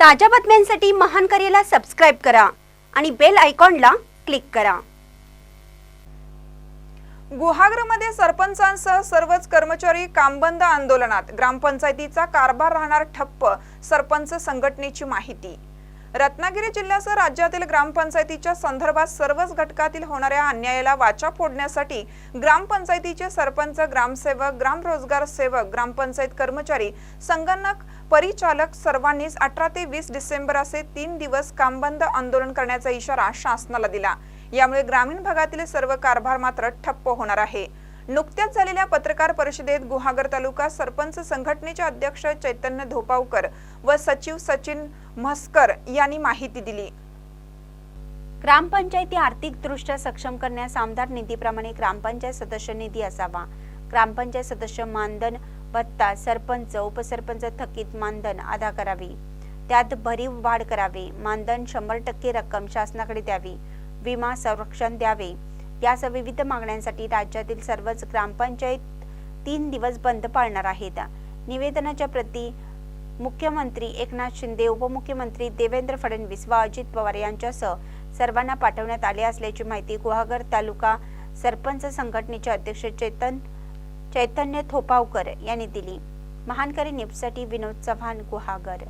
ताज्या बातम्यांसाठी महान करेला सबस्क्राईब करा आणि बेल आयकॉनला क्लिक करा. गुहागरमध्ये सरपंचांसह सर्वच कर्मचारी कामबंद आंदोलनात. ग्रामपंचायतीचा कारभार राहणार ठप्प सरपंच संघटनेची माहिती. रत्नागिरी जिल्ह्यासह राज्यातील ग्रामपंचायतीच्या संदर्भात सर्वच घटकातील होणाऱ्या अन्यायाला वाचा फोडण्यासाठी ग्रामपंचायतीचे सरपंच ग्रामसेवक ग्रामरोजगार सेवक ग्रामपंचायत कर्मचारी संगणक परिचालक सर्वांनीच अठरा ते वीस डिसेंबर असे तीन दिवस कामबंद आंदोलन करण्याचा इशारा शासनाला दिला. यामुळे ग्रामीण भागातील सर्व कारभार मात्र ठप्प होणार आहे. नुकत्याच झालेल्या पत्रकार परिषदेत गुहागर तालुका सरपंच संघटनेचे अध्यक्ष चैतन्य धोपावकर व सचिव सचिन म्हस्कर यांनी माहिती दिली. ग्रामपंचायती आर्थिकदृष्ट्या सक्षम करण्यास आमदार निधीप्रमाणे ग्रामपंचायत सदस्य निधी असावा. ग्रामपंचायत सदस्य मानधन भत्ता सरपंच उपसरपंच थकीत मानधन अदा करावी. त्यात भरीव वाढ करावी. मानधन शंभर टक्के रक्कम शासनाकडे द्यावी. विमा संरक्षण द्यावे. या विविध मागण्यांसाठी राज्यातील सर्वच ग्रामपंचायत तीन दिवस बंद पाळणार आहेत. निवेदनाच्या प्रती मुख्यमंत्री एकनाथ शिंदे उपमुख्यमंत्री देवेंद्र फडणवीस व अजित पवार यांच्यासह सर्वांना पाठवण्यात आले असल्याची माहिती गुहागर तालुका सरपंच संघटनेचे अध्यक्ष चेतन चैतन्य थोपावकर यांनी दिली. महानकरी न्यूजसाठी विनोद चव्हाण गुहागर.